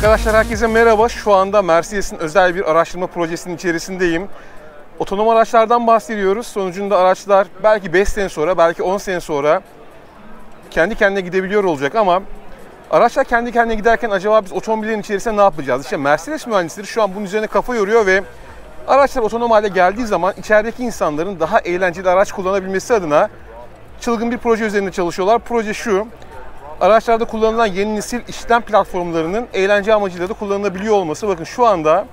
Arkadaşlar herkese merhaba. Şu anda Mercedes'in özel bir araştırma projesinin içerisindeyim. Otonom araçlardan bahsediyoruz. Sonucunda araçlar belki 5 sene sonra, belki 10 sene sonra kendi kendine gidebiliyor olacak ama araçlar kendi kendine giderken acaba biz otomobillerin içerisinde ne yapacağız? İşte Mercedes mühendisleri şu an bunun üzerine kafa yoruyor ve araçlar otonom hale geldiği zaman içerideki insanların daha eğlenceli araç kullanabilmesi adına çılgın bir proje üzerinde çalışıyorlar. Proje şu, araçlarda kullanılan yeni nesil işlem platformlarının eğlence amacıyla da kullanılabiliyor olması. Bakın şu anda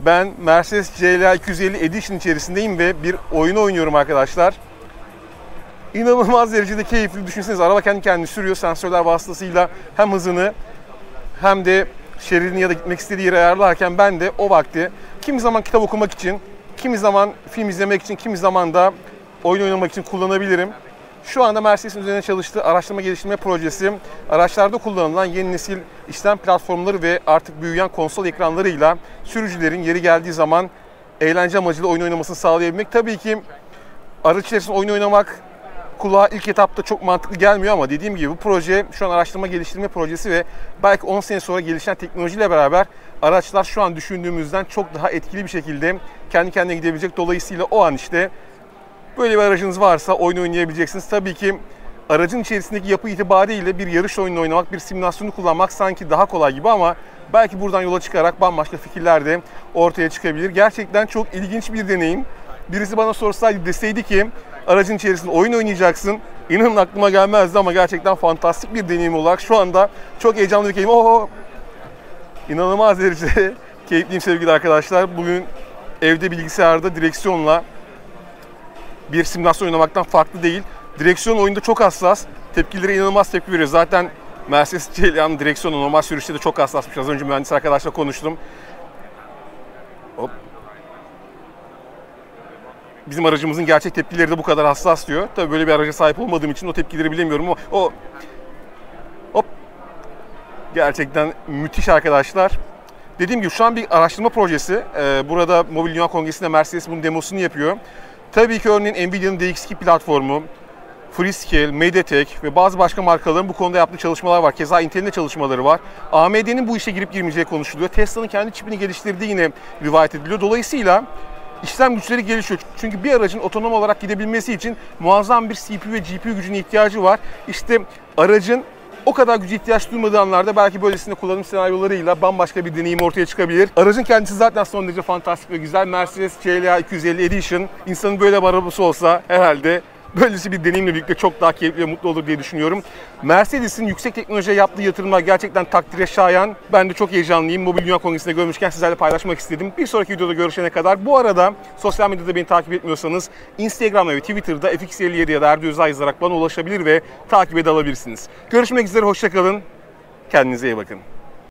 ben Mercedes CLA 250 Edition içerisindeyim ve bir oyun oynuyorum arkadaşlar. İnanılmaz derecede keyifli. Düşünsenize araba kendi kendini sürüyor. Sensörler vasıtasıyla hem hızını hem de şeridini ya da gitmek istediği yere ayarlarken ben de o vakti kimi zaman kitap okumak için, kimi zaman film izlemek için, kimi zaman da oyun oynamak için kullanabilirim. Şu anda Mercedes'in üzerine çalıştığı araştırma geliştirme projesi araçlarda kullanılan yeni nesil işlem platformları ve artık büyüyen konsol ekranlarıyla sürücülerin yeri geldiği zaman eğlence amacıyla oyun oynamasını sağlayabilmek. Tabii ki araç içerisinde oyun oynamak kulağa ilk etapta çok mantıklı gelmiyor ama dediğim gibi bu proje şu an araştırma geliştirme projesi ve belki 10 sene sonra gelişen teknolojiyle beraber araçlar şu an düşündüğümüzden çok daha etkili bir şekilde kendi kendine gidebilecek. Dolayısıyla o an işte Böyle bir aracınız varsa oyun oynayabileceksiniz. Tabii ki aracın içerisindeki yapı itibariyle bir yarış oyunu oynamak, bir simülasyonu kullanmak sanki daha kolay gibi ama belki buradan yola çıkarak bambaşka fikirler de ortaya çıkabilir. Gerçekten çok ilginç bir deneyim. Birisi bana sorsaydı deseydi ki aracın içerisinde oyun oynayacaksın. İnanın aklıma gelmezdi ama gerçekten fantastik bir deneyim olarak şu anda çok heyecanlı bir keyif. Oho! İnanılmaz derecede keyifliyim sevgili arkadaşlar. Bugün evde bilgisayarda direksiyonla bir simülasyon oynamaktan farklı değil. Direksiyon oyunda çok hassas. Tepkilere inanılmaz tepki veriyor. Zaten Mercedes CLA'nın direksiyonu normal sürüşte de çok hassasmış. Az önce mühendis arkadaşla konuştum. Hop. Bizim aracımızın gerçek tepkileri de bu kadar hassas diyor. Tabii böyle bir araca sahip olmadığım için o tepkileri bilemiyorum ama o hop gerçekten müthiş arkadaşlar. Dediğim gibi şu an bir araştırma projesi. Ee, burada Mobil Dünya Kongresi'nde Mercedes bunun demosunu yapıyor. Tabii ki örneğin Nvidia'nın DX2 platformu, Freescale, Mediatek ve bazı başka markaların bu konuda yaptığı çalışmalar var. Keza Intel'in de çalışmaları var. AMD'nin bu işe girip girmeyeceği konuşuluyor. Tesla'nın kendi çipini geliştirdiği yine rivayet ediliyor. Dolayısıyla işlem güçleri gelişiyor. Çünkü bir aracın otonom olarak gidebilmesi için muazzam bir CPU ve GPU gücüne ihtiyacı var. İşte aracın o kadar gücü ihtiyaç duymadığı anlarda belki böylesine kullanım senaryolarıyla bambaşka bir deneyim ortaya çıkabilir. Aracın kendisi zaten son derece fantastik ve güzel. Mercedes CLA 250 Edition. İnsanın böyle bir arabası olsa herhalde böylesi bir deneyimle birlikte çok daha keyifli ve mutlu olur diye düşünüyorum. Mercedes'in yüksek teknolojiye yaptığı yatırımlar gerçekten takdire şayan. Ben de çok heyecanlıyım. Mobil Dünya Kongresi'nde görmüşken sizlerle paylaşmak istedim. Bir sonraki videoda görüşene kadar. Bu arada sosyal medyada beni takip etmiyorsanız Instagram'da ve Twitter'da FX57 ya da Erdi Özay yazarak bana ulaşabilir ve takip edebilirsiniz. Görüşmek üzere, hoşçakalın. Kendinize iyi bakın.